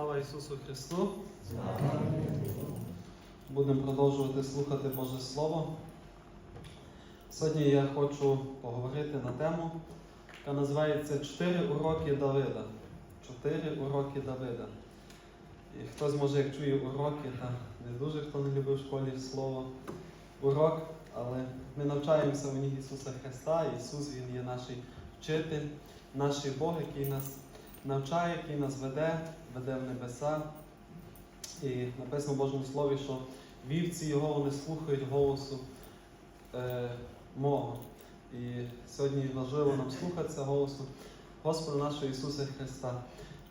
Слава Ісусу Христу! Будемо продовжувати слухати Боже Слово. Сьогодні я хочу поговорити на тему, яка називається Чотири уроки Давида. Чотири уроки Давида. І хтось може, як чує уроки, та не дуже хто не любив в школі слово урок, але ми навчаємося в ній Ісуса Христа. Ісус Він є наш вчитель, наш Бог, який нас навчає, який нас веде, веде в небеса. І написано в Божому Слові, що вівці його вони слухають голосу е, мого. І сьогодні важливо нам слухатися голосу Господа нашого Ісуса Христа.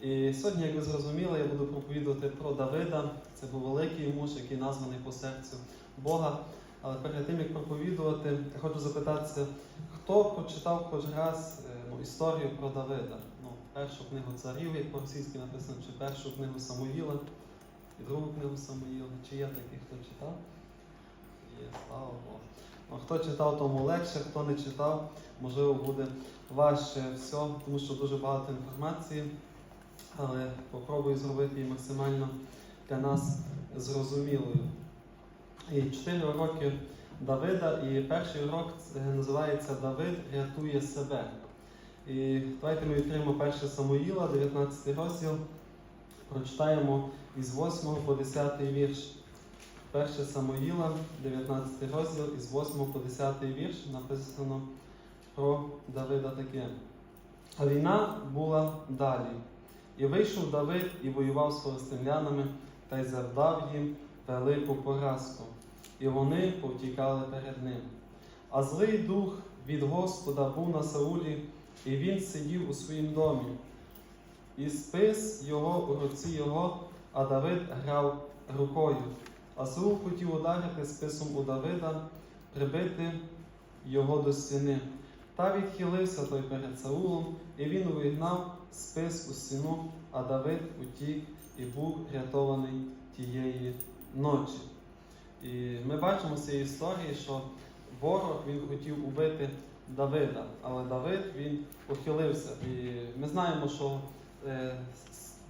І сьогодні, як ви зрозуміли, я буду проповідувати про Давида. Це був великий муж, який названий по серцю Бога. Але перед тим, як проповідувати, я хочу запитатися, хто почитав хоч раз е, ну, історію про Давида? Першу книгу царів, як по-російськи написано, чи першу книгу Самуїла, і другу книгу Самуїла. Чи є такий, хто читав? Є, слава Богу. Ну, хто читав, тому легше, хто не читав, можливо, буде важче все, тому що дуже багато інформації, але попробую зробити її максимально для нас зрозумілою. І чотири уроки Давида, і перший урок називається Давид рятує себе. І давайте ми відкриємо 1 Самуїла, 19 розділ, прочитаємо із 8 по 10 вірш. 1 Самуїла, 19 розділ, із 8 по 10 вірш написано про Давида таке. А війна була далі. І вийшов Давид і воював з филистимлянами, та й завдав їм велику поразку, і вони повтікали перед ним. А злий дух від Господа був на Саулі, і він сидів у своїм домі. І спис його у руці його, а Давид грав рукою. А Саул хотів ударити списом у Давида, прибити його до стіни. Та відхилився той перед Саулом, і він увігнав спис у стіну, а Давид утік і був рятований тієї ночі. І ми бачимо з цієї історії, що ворог він хотів убити Давида, але Давид він ухилився. І ми знаємо, що е,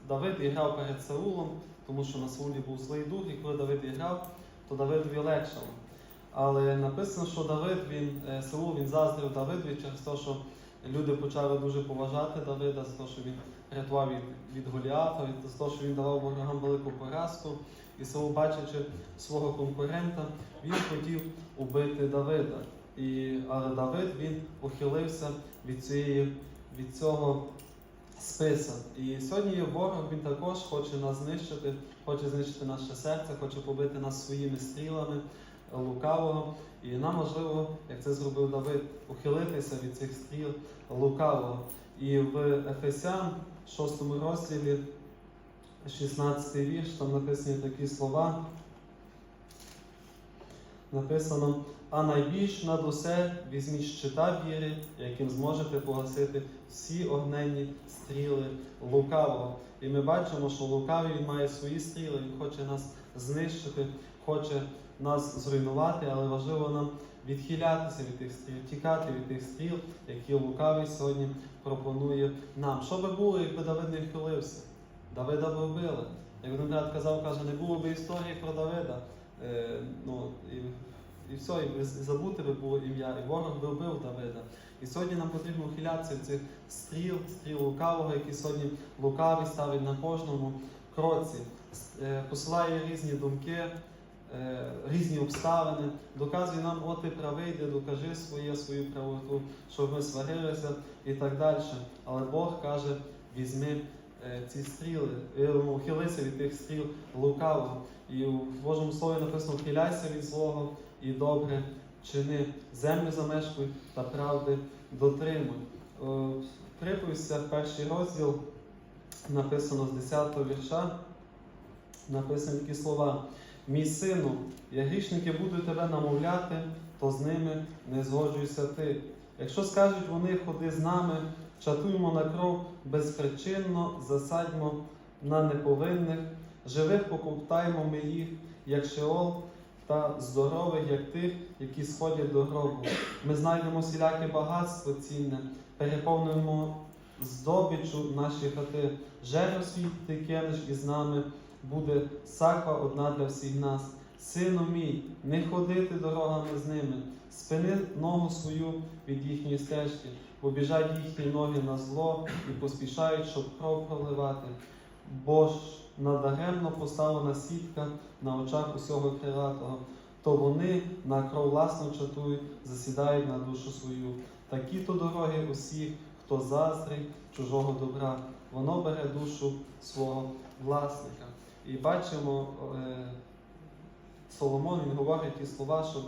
Давид іграв перед Саулом, тому що на Саулі був злий дух, і коли Давид іграв, то Давидові легшало. Але написано, що Давид, він, е, Саул він заздрив Давидові через те, що люди почали дуже поважати Давида за те, що він рятував від, від Голіафа, за те, що він давав ворогам велику поразку. І Саул, бачачи свого конкурента, він хотів убити Давида. І, але Давид він ухилився від, цієї, від цього списа. І сьогодні ворог він також хоче нас знищити, хоче знищити наше серце, хоче побити нас своїми стрілами лукавого. І нам важливо, як це зробив Давид, ухилитися від цих стріл лукавого. І в Ефесян, 6 розділі, 16 вірш, там написані такі слова. Написано, а найбільш над усе візьміть щита віри, яким зможете погасити всі огненні стріли лукавого. І ми бачимо, що лукавий він має свої стріли, він хоче нас знищити, хоче нас зруйнувати, але важливо нам відхилятися від тих стріл, тікати від тих стріл, які лукавий сьогодні пропонує нам. Що би було, якби Давид не вхилився? Давида би вбили. Як брат казав, каже, не було б історії про Давида. Е, ну, і, і все, і забути би було ім'я, і ворог би вбив Давида. І сьогодні нам потрібно ухилятися від цих стріл, стріл лукавого, які сьогодні лукавий ставить на кожному кроці, Е, посилає різні думки, е, різні обставини, доказує нам, от ти правий, де докажи своє, свою правоту, щоб ми сварилися і так далі. Але Бог каже, візьми е, ці стріли, ухилися від тих стріл лукавого. І в Божому Слові написано, ухиляйся від злого і добре чини, землю замешкуй та правди дотримуй. В перший розділ написано з 10 го вірша, написані такі слова. Мій сину, я грішники буду тебе намовляти, то з ними не згоджуйся ти. Якщо скажуть вони, ходи з нами, чатуємо на кров безпричинно, засадьмо на неповинних, живих покуптаємо ми їх, як шеол, та здорових, як тих, які сходять до гробу. Ми знайдемо всіляке багатство цінне, переповнимо здобичу наші хати. Жереб свій ти кинеш із нами, буде саква одна для всіх нас. Сину мій, не ходити дорогами з ними, спини ногу свою від їхньої стежки, бо біжать їхні ноги на зло і поспішають, щоб кров проливати. Бо надаремно поставлена сітка на очах усього крилатого, то вони на кров власну чатують, засідають на душу свою. Такі то дороги усіх, хто заздрить чужого добра, воно бере душу свого власника. І бачимо, е, Соломон він говорить ті слова, щоб,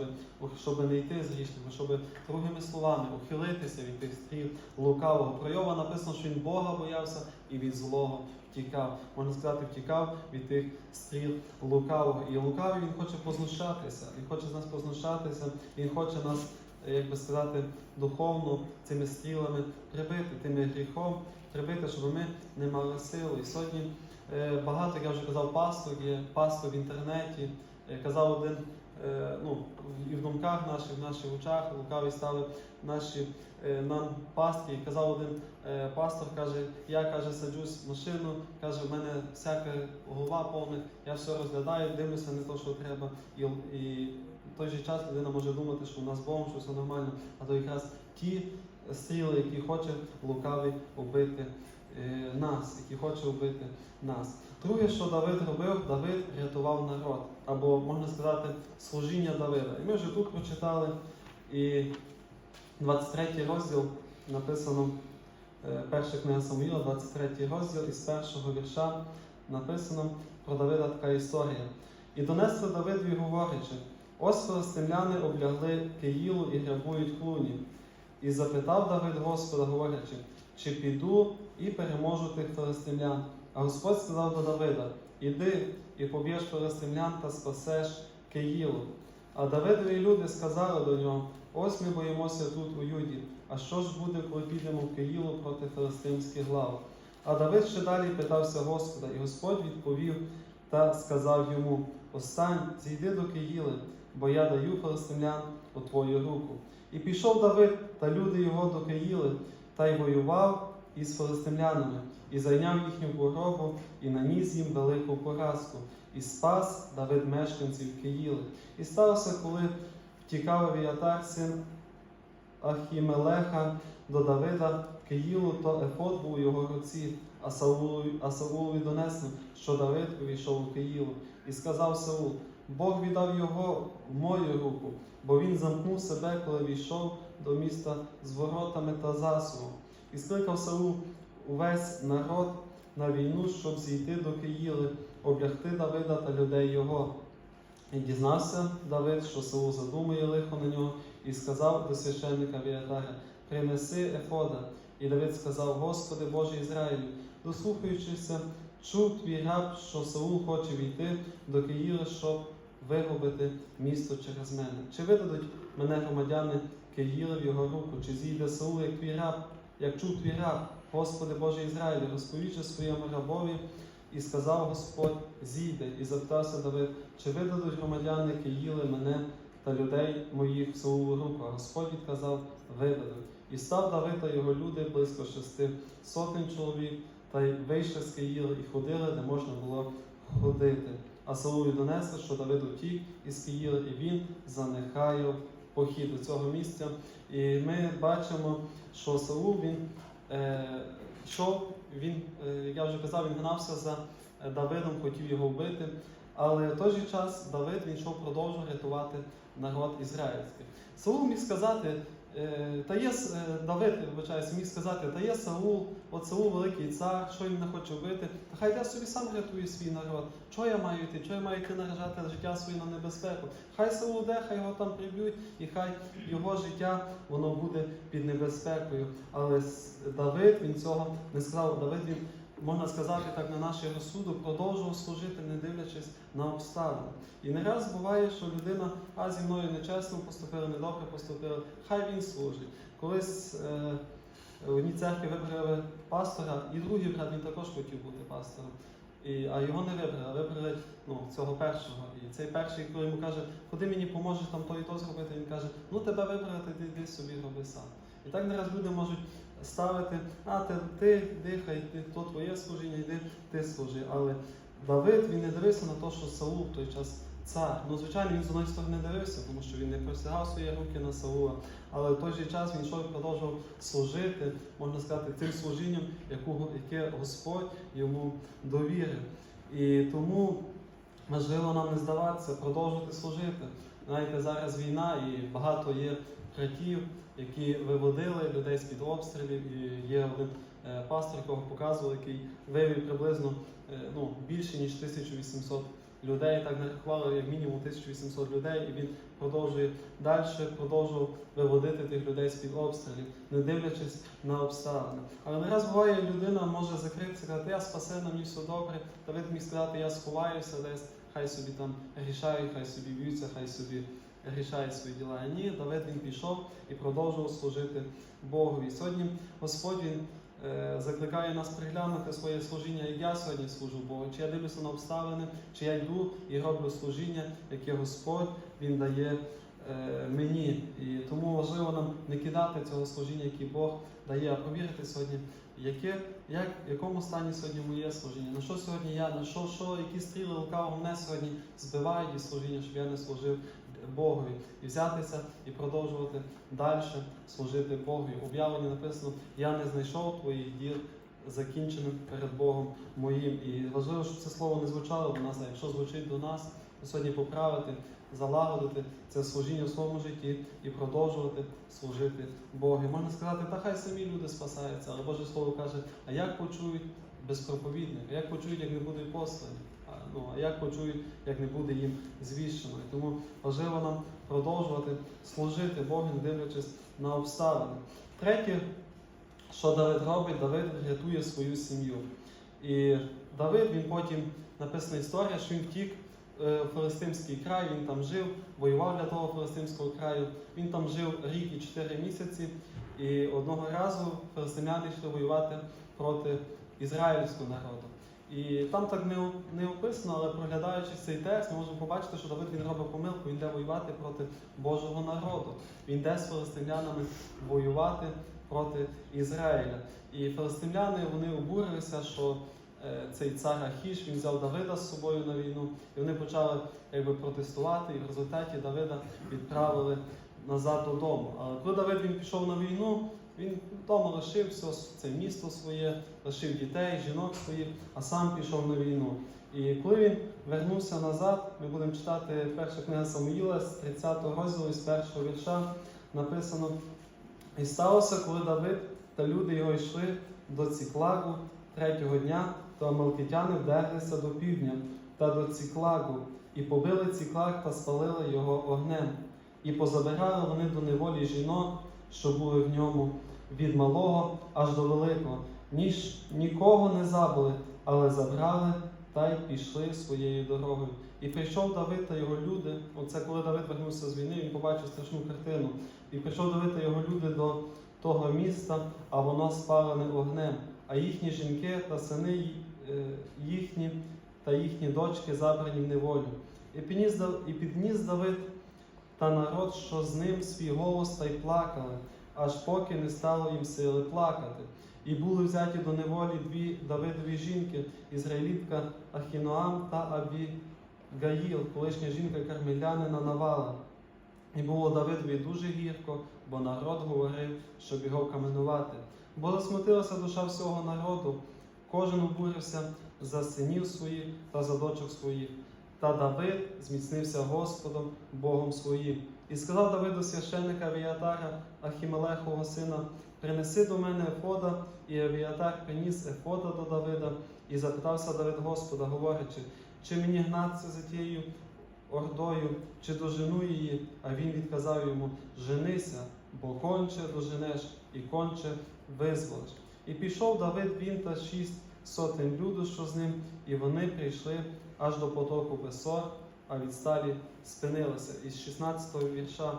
щоб не йти з грішними, щоб другими словами ухилитися від тих стріл лукавого. Про Йова написано, що він Бога боявся і від злого втікав. Можна сказати, втікав від тих стріл лукавого. І лукавий він хоче познущатися. Він хоче з нас познущатися, він хоче нас, як би сказати, духовно цими стрілами прибити, тими гріхом прибити, щоб ми не мали силу. І сьогодні е, багато, як я вже казав, пастор є, пастор в інтернеті. Казав один, е, ну, і в думках наших, в наших очах, лукаві стали наші е, нам пастки. І казав один е, пастор, каже, я каже, саджусь в машину, каже, в мене всяка голова повна, я все розглядаю, дивлюся не то, що треба. І, і в той же час людина може думати, що у нас Богом, що все нормально, а то якраз ті стріли, які хоче лукавий убити нас, які хоче вбити нас. Друге, що Давид робив, Давид рятував народ, або можна сказати, служіння Давида. І ми вже тут прочитали, і 23 розділ написано, е, перша книга Самуїла, 23 розділ, із першого вірша написано про Давида така історія. І донесли Давидові, говорячи, ось филистимляни облягли Киїлу і грабують клуні. І запитав Давид Господа, говорячи, чи піду і переможу тих филистимлян. А Господь сказав до Давида: Іди і поб'єш филистимлян та спасеш Киїлу. А Давидові люди сказали до нього: Ось ми боїмося тут у Юді. А що ж буде, коли підемо в Киїлу проти филистимських глав? А Давид ще далі питався Господа, і Господь відповів та сказав йому: Остань, зійди до Киїли, бо я даю филистимлян у твою руку. І пішов Давид та люди його до Киїли, та й воював із филистимлянами, і зайняв їхню порогу, і наніс їм велику поразку, і спас Давид мешканців Киїли. І сталося, коли втікав Авіатар, син Ахімелеха до Давида Киїлу, то Ефод був у його руці, а Саулові, а Саулові донесли, що Давид увійшов у Киїлу. І сказав Саул: Бог віддав його в мою руку, бо він замкнув себе, коли війшов до міста з воротами та засувом. І скликав Саул увесь народ на війну, щоб зійти до Киїли, облягти Давида та людей його. І дізнався Давид, що Саул задумує лихо на нього, і сказав до священника Віатара, принеси Ефода. І Давид сказав, Господи Боже Ізраїлю, дослухаючися, чув твій раб, що Саул хоче війти до Киїли, щоб вигубити місто через мене. Чи видадуть мене громадяни Киїли в його руку, чи зійде Саул, як твій раб, як чув твій раб, Господи Боже Ізраїлю, розповічи своєму рабові, і сказав Господь, зійде, і запитався Давид, чи видадуть громадяни Киїли мене та людей моїх в Саулу руку? А Господь відказав, видадуть. І став Давид та його люди близько шести сотень чоловік, та й вийшли з Киїли і ходили, де можна було ходити. А Саулу донесли, що Давид утік із Киїли, і він занехаяв похід до цього місця. І ми бачимо, що Саул він е, йшов, він, е, я вже казав, він гнався за е, Давидом, хотів його вбити. Але в той же час Давид він йшов продовжував рятувати народ ізраїльський. Саул міг сказати, та є е, Давид, вибачаюся, міг сказати, та є Саул, от Саул великий цар, що він не хоче вбити, та хай я собі сам рятує свій народ. Чого я маю йти? Чого я маю йти наражати життя своє на небезпеку? Хай Саул де, хай його там приб'ють, і хай його життя воно буде під небезпекою. Але Давид він цього не сказав. Давид він, можна сказати, так на наш розсудок продовжував служити, не дивлячись на обставини. І не раз буває, що людина, а зі мною нечесно поступила, недобре поступила, хай він служить. Колись е, в одній церкві вибрали пастора, і другий брат він також хотів бути пастором. І, а його не вибрали, а вибрали ну, цього першого. І цей перший, коли йому каже, куди мені поможеш там то і то зробити, він каже, ну тебе вибрали, ти йди собі роби сам. І так не раз люди можуть ставити, а ти, ти дихай, ти, то твоє служіння, йди, ти служи. Але Давид він не дивився на те, що Саул в той час цар. Ну, звичайно, він з одної сторони не дивився, тому що він не простягав свої руки на Саула. Але в той же час він йшов і продовжував служити, можна сказати, тим служінням, яке Господь йому довірив. І тому важливо нам не здаватися, продовжувати служити. Знаєте, зараз війна і багато є братів, які виводили людей з-під обстрілів. І є один е, пастор, якого показували, який вивів приблизно е, ну, більше ніж 1800 людей. Так нарахували як мінімум 1800 людей, і він продовжує далі, продовжував виводити тих людей з-під обстрілів, не дивлячись на обставини. Але не раз буває, людина може закритися, сказати, я спасена, мені все добре. Давид міг сказати, я сховаюся десь, хай собі там грішають, хай собі б'ються, хай собі рішають свої діла. А ні, Давид він пішов і продовжував служити Богові. Сьогодні Господь він е, закликає нас приглянути своє служіння, як я сьогодні служу Богу. Чи я дивлюся на обставини, чи я йду і роблю служіння, яке Господь він дає е, мені. І тому важливо нам не кидати цього служіння, яке Бог дає, а повірити сьогодні, яке, як, в якому стані сьогодні моє служіння, на що сьогодні я, на що, що які стріли лукаво мене сьогодні збивають із служіння, щоб я не служив Богові. І взятися і продовжувати далі служити Богові. У Об'явленні написано: Я не знайшов твоїх діл закінченим перед Богом моїм. І важливо, щоб це слово не звучало до нас, а якщо звучить до нас, то сьогодні поправити, залагодити це служіння в своєму житті і продовжувати служити Богу. Можна сказати, та хай самі люди спасаються, але Боже Слово каже, а як почують без проповідника, як почують, як не будуть послані. Ну, а як почують, як не буде їм звіщено. І тому важливо нам продовжувати служити Богу, не дивлячись на обставини. Третє, що Давид робить, Давид рятує свою сім'ю. І Давид, він потім написана історія, що він втік е, в Филистимський край, він там жив, воював для того Филистимського краю. Він там жив рік і чотири місяці. І одного разу филистимляни йшли воювати проти ізраїльського народу. І там так не, не описано, але проглядаючи цей текст, ми можемо побачити, що Давид він робить помилку, він йде воювати проти Божого народу. Він йде з филистимлянами воювати проти Ізраїля. І филистимляни вони обурилися, що е, цей цар Ахіш він взяв Давида з собою на війну, і вони почали якби, протестувати, і в результаті Давида відправили назад додому. Але коли Давид він пішов на війну, він вдома лишив все це місто своє, лишив дітей, жінок своїх, а сам пішов на війну. І коли він вернувся назад, ми будемо читати перша книга Самуїла з 30 розділу, з першого вірша, написано: І сталося, коли Давид та люди його йшли до Ціклагу третього дня, то амалкитяни вдерлися до півдня та до Ціклагу, і побили Ціклаг та спалили його огнем. І позабирали вони до неволі жінок, що були в ньому, від малого аж до великого. Ніж нікого не забили, але забрали та й пішли своєю дорогою. І прийшов Давид та його люди. Оце коли Давид вернувся з війни, він побачив страшну картину. І прийшов Давид та його люди до того міста, а воно спалене огнем. А їхні жінки та сини е, їхні та їхні дочки забрані в неволю. І підніс Давид та народ, що з ним свій голос та й плакали, аж поки не стало їм сили плакати. І були взяті до неволі дві Давидові жінки, ізраїлітка Ахіноам та Абігаїл, колишня жінка кармелянина Навала. І було Давидові дуже гірко, бо народ говорив, щоб його каменувати. Бо засмутилася душа всього народу, кожен обурився за синів своїх та за дочок своїх. Та Давид зміцнився Господом Богом своїм. І сказав Давид до священника Авіатара, Ахімелехового сина, принеси до мене Ефода, і Авіатар приніс Ефода до Давида, і запитався Давид Господа, говорячи, чи мені гнатися за тією ордою, чи дожену її? А він відказав йому: Женися, бо конче доженеш і конче визволиш. І пішов Давид він та шість сотень люду, що з ним, і вони прийшли аж до потоку Бесор, а відсталі спинилися. Із 16-го вірша е,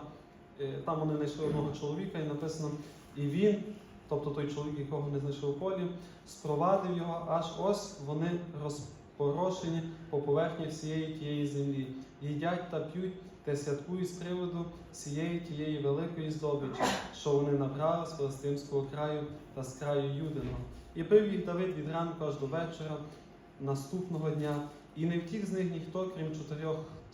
там вони знайшли одного чоловіка, і написано, і він, тобто той чоловік, якого не знайшли у полі, спровадив його, аж ось вони розпорошені по поверхні всієї тієї землі, їдять та п'ють та святкують з приводу всієї тієї великої здобичі, що вони набрали з Филистимського краю та з краю Юдиного. І бив їх Давид від ранку аж до вечора наступного дня, і не втік з них ніхто, крім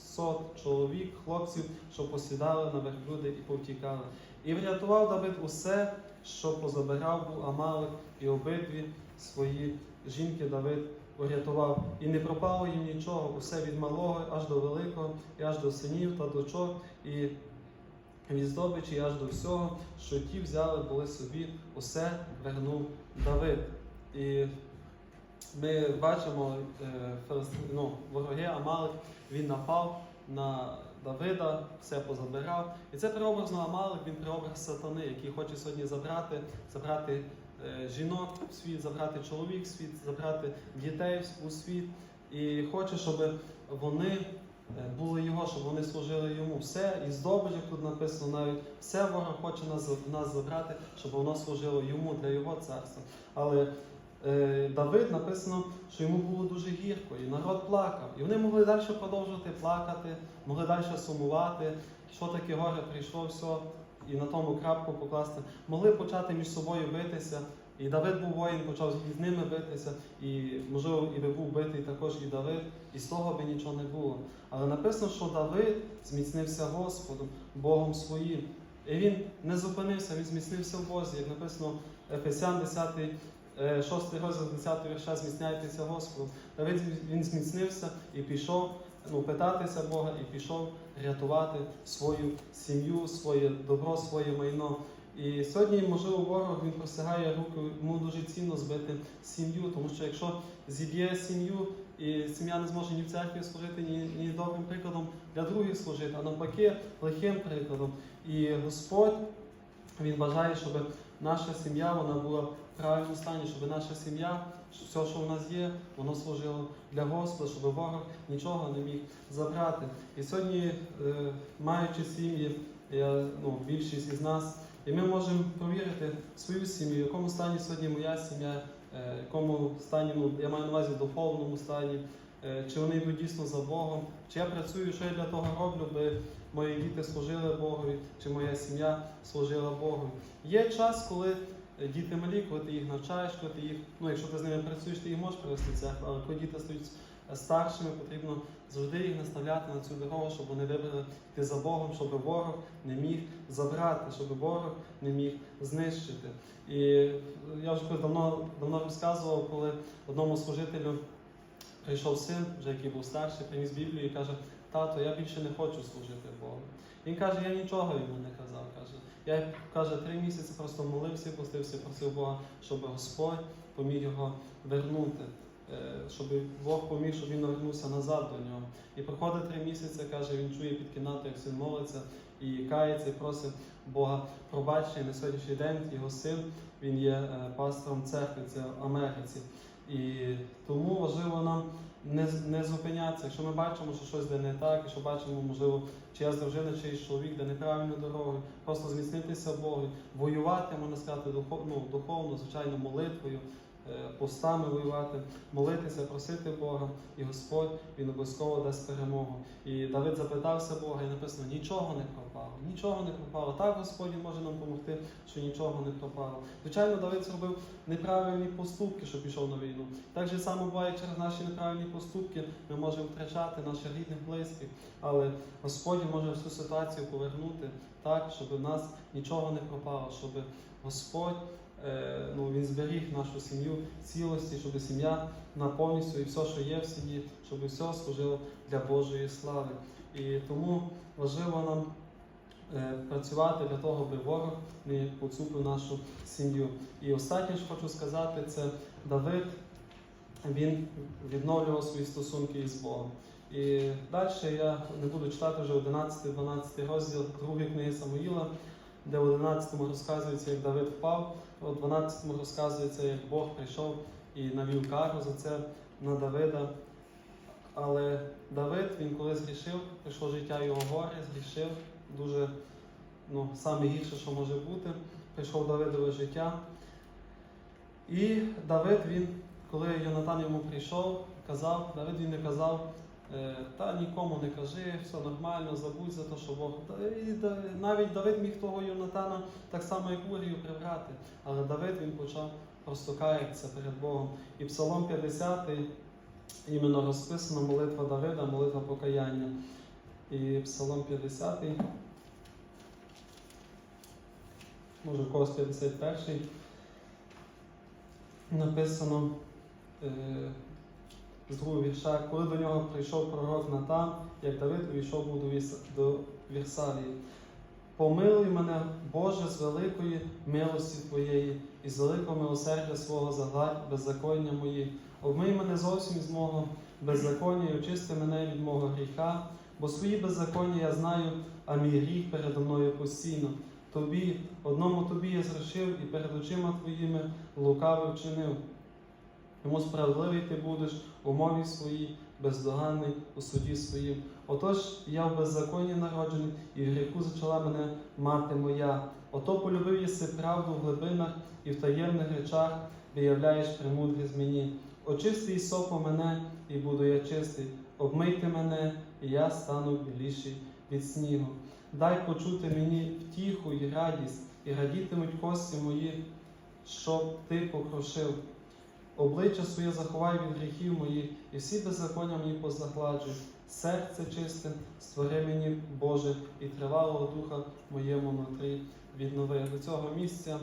чотирьохсот чоловік, хлопців, що посідали на верблюди і повтікали. І врятував Давид усе, що позабирав був Амалик, і обидві свої жінки Давид урятував. І не пропало їм нічого, усе від малого аж до великого, і аж до синів та дочок, і від здобичі, і аж до всього, що ті взяли були собі, усе вернув Давид. І ми бачимо, е, ну, вороги Амалик, він напав на Давида, все позабирав. І це преобразно Амалик, він преобраз сатани, який хоче сьогодні забрати, забрати е, жінок в світ, забрати чоловік в світ, забрати дітей у світ. І хоче, щоб вони е, були його, щоб вони служили йому. Все і здобич, як тут написано, навіть все ворог хоче нас, нас забрати, щоб воно служило йому для його царства. Але Давид написано, що йому було дуже гірко, і народ плакав. І вони могли далі продовжувати плакати, могли далі сумувати, що таке горе прийшло, все, і на тому крапку покласти. Могли почати між собою битися. І Давид був воїн, почав з ними битися, і можливо, і би був битий також і Давид, і з того би нічого не було. Але написано, що Давид зміцнився Господом, Богом своїм. І він не зупинився, він зміцнився в Бозі, як написано Ефесян 10, 6 розділ 10 вірша, зміцняйтеся Господом. Давид він зміцнився і пішов ну, питатися Бога, і пішов рятувати свою сім'ю, своє добро, своє майно. І сьогодні, можливо, ворог він просягає руку, йому дуже цінно збити сім'ю, тому що якщо зіб'є сім'ю, і сім'я не зможе ні в церкві служити, ні, ні добрим прикладом для других служити, а навпаки, лихим прикладом. І Господь він бажає, щоб наша сім'я вона була в правильному стані, щоб наша сім'я, все, що в нас є, воно служило для Господа, щоб ворог нічого не міг забрати. І сьогодні, е, маючи сім'ї, я, ну, більшість із нас, і ми можемо провірити свою сім'ю, в якому стані сьогодні моя сім'я, е, в якому стані, ну, я маю на увазі в духовному стані, е, чи вони йдуть дійсно за Богом, чи я працюю, що я для того роблю, би мої діти служили Богові, чи моя сім'я служила Богові. Є час, коли діти малі, коли ти їх навчаєш, коли ти їх, ну якщо ти з ними працюєш, ти їх можеш привести в церкву, але коли діти стають старшими, потрібно завжди їх наставляти на цю дорогу, щоб вони вибрали йти за Богом, щоб ворог не міг забрати, щоб ворог не міг знищити. І я вже давно, давно розказував, коли одному служителю прийшов син, вже який був старший, приніс Біблію і каже: тато, я більше не хочу служити Богу. Він каже, я нічого йому не казав. Каже, я каже, три місяці просто молився, постився, просив Бога, щоб Господь поміг його вернути. е, Щоб Бог поміг, щоб він вернувся назад до нього. І проходить три місяці, каже, він чує під кімнатою, як син молиться і кається, і просить Бога пробачення. На сьогоднішній день його син він є е, пастором церкви, це в Америці. І тому важливо нам не, не зупинятися. Якщо ми бачимо, що щось де не так, якщо бачимо, можливо, чиясь дружина, чиїсь чоловік, де неправильно дороги, просто зміцнитися Богу, воювати, можна сказати, духовно, ну, духовно, звичайно, молитвою, постами воювати, молитися, просити Бога, і Господь він обов'язково дасть перемогу. І Давид запитався Бога, і написано: нічого не пропало, нічого не пропало. Так Господь може нам допомогти, що нічого не пропало. Звичайно, Давид зробив неправильні поступки, що пішов на війну. Так же само буває через наші неправильні поступки, ми можемо втрачати наших рідних близьких, але Господь може всю ситуацію повернути так, щоб в нас нічого не пропало, щоб Господь е, ну, він зберіг нашу сім'ю цілості, щоб сім'я на і все, що є в сім'ї, щоб все служило для Божої слави. І тому важливо нам е, працювати для того, аби ворог не поцупив нашу сім'ю. І останнє, що хочу сказати, це Давид. Він відновлював свої стосунки із Богом. І далі я не буду читати вже 11-12 розділ другої книги Самуїла, де в 11 розказується, як Давид впав, у 12 му розказується, як Бог прийшов і навів кару за це на Давида. Але Давид, він коли згрішив, прийшло життя його горе, згрішив дуже ну, саме гірше, що може бути. Прийшов Давидове життя. І Давид, він, коли Йонатан йому прийшов, казав, Давид він не казав, та нікому не кажи, все нормально, забудь за те, що Бог. І навіть Давид міг того Юнатана так само, як Урію прибрати. Але Давид він почав просто каятися перед Богом. І Псалом 50 іменно розписана молитва Давида, молитва покаяння. І Псалом 50, може когось 51 написано з другого вірша, коли до нього прийшов пророк Натан, як Давид увійшов був до, Вірсалії. Помилуй мене, Боже, з великої милості Твоєї і з великого милосердя свого загладь беззаконня мої. Обмий мене зовсім із мого беззаконня і очисти мене від мого гріха, бо свої беззаконня я знаю, а мій гріх передо мною постійно. Тобі, одному тобі я зрішив і перед очима твоїми лукаво вчинив. Тому справедливий ти будеш у мові своїй, бездоганний у суді своїм. Отож я в беззаконні народжений, і в гріху зачала мене мати моя. Ото полюбив єси правду в глибинах і в таємних речах виявляєш премудрість мені. Очисти сопо мене, і буду я чистий. Обмийте мене, і я стану біліший від снігу. Дай почути мені втіху і радість, і радітимуть кості мої, щоб ти покрошив. Обличчя своє заховай від гріхів моїх, і всі беззаконня мені позагладжуй. Серце чисте, створи мені, Боже, і тривалого духа моєму нутрі віднови. До цього місця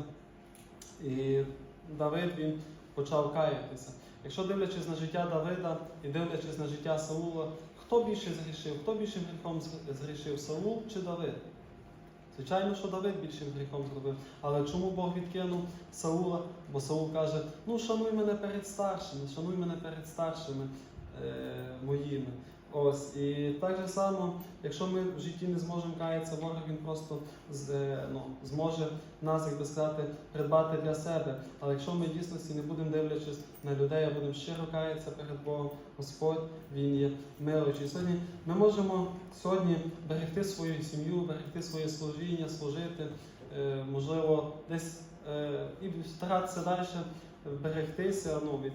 і Давид він почав каятися. Якщо дивлячись на життя Давида і дивлячись на життя Саула, хто більше згрішив? Хто більшим гріхом згрішив Саул чи Давид? Звичайно, що Давид більшим гріхом зробив. Але чому Бог відкинув Саула? Бо Саул каже: ну шануй мене перед старшими, шануй мене перед старшими е, моїми. Ось і так же само, якщо ми в житті не зможемо каятися, ворог він просто е, ну, зможе нас, як би сказати, придбати для себе. Але якщо ми дійсності не будемо дивлячись на людей, а будемо щиро каятися перед Богом, Господь Він є милуючий. Сьогодні ми можемо сьогодні берегти свою сім'ю, берегти своє служіння, служити, е, можливо, десь е, і старатися далі берегтися ну, від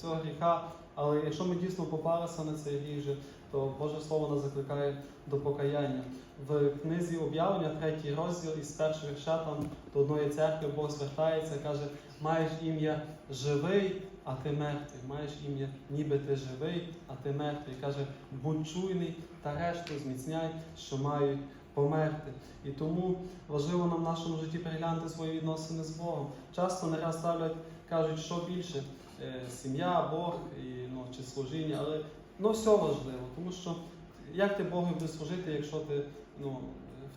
цього гріха. Але якщо ми дійсно попалися на цей гріх, то Боже Слово нас закликає до покаяння. В книзі об'явлення, третій розділ із першого вірша до одної церкви Бог звертається і каже: маєш ім'я живий, а ти мертвий. Маєш ім'я, ніби ти живий, а ти мертвий. Каже, будь чуйний та решту зміцняй, що мають померти. І тому важливо нам в нашому житті переглянути свої відносини з Богом. Часто не раз ставлять, кажуть, що більше е, сім'я, Бог і, чи служіння, але ну, все важливо, тому що як ти Богу будеш служити, якщо ти ну,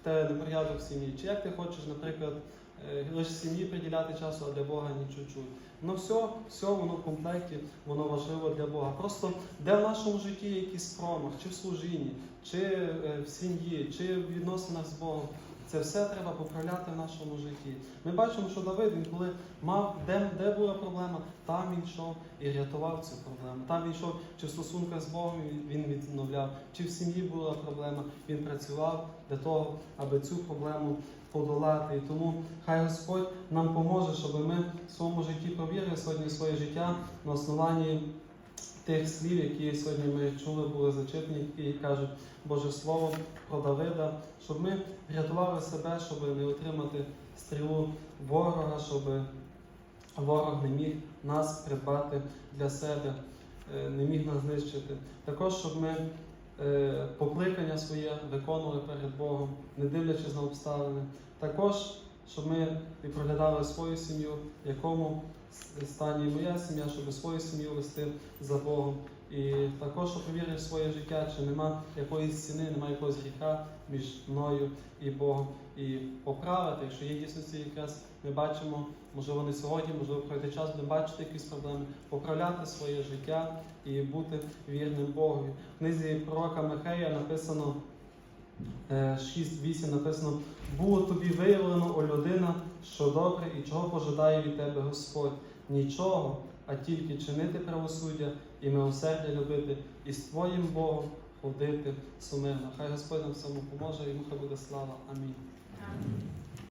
в тебе не порядок в сім'ї, чи як ти хочеш, наприклад, е, лише сім'ї приділяти часу, а для Бога ні чуть-чуть. Ну все, все воно в комплекті, воно важливо для Бога. Просто де в нашому житті якийсь промах, чи в служінні, чи е, в сім'ї, чи в відносинах з Богом. Це все треба поправляти в нашому житті. Ми бачимо, що Давид, він коли мав, де, де була проблема, там він йшов і рятував цю проблему. Там він йшов, чи в стосунках з Богом він відновляв, чи в сім'ї була проблема, він працював для того, аби цю проблему подолати. І тому хай Господь нам поможе, щоб ми в своєму житті провірили сьогодні своє життя на основанні тих слів, які сьогодні ми чули, були зачитані, які кажуть Боже Слово про Давида, щоб ми рятували себе, щоб не отримати стрілу ворога, щоб ворог не міг нас придбати для себе, е, не міг нас знищити. Також, щоб ми е, покликання своє виконували перед Богом, не дивлячись на обставини. Також, щоб ми і проглядали свою сім'ю, якому стані моя сім'я, щоб свою сім'ю вести за Богом. І також щоб перевірити своє життя, чи нема якоїсь стіни, немає якогось гріха між мною і Богом. І поправити, якщо є дійсності якраз ми бачимо, можливо, не сьогодні, можливо, пройде час, будемо бачити якісь проблеми, поправляти своє життя і бути вірним Богові. В книзі пророка Михея написано 6.8 написано: було тобі виявлено, о людина, що добре і чого пожадає від тебе Господь. Нічого, а тільки чинити правосуддя і милосердя любити, і з твоїм Богом ходити сумирно. Хай Господь нам всьому поможе, і хай буде слава. Амінь. Амінь.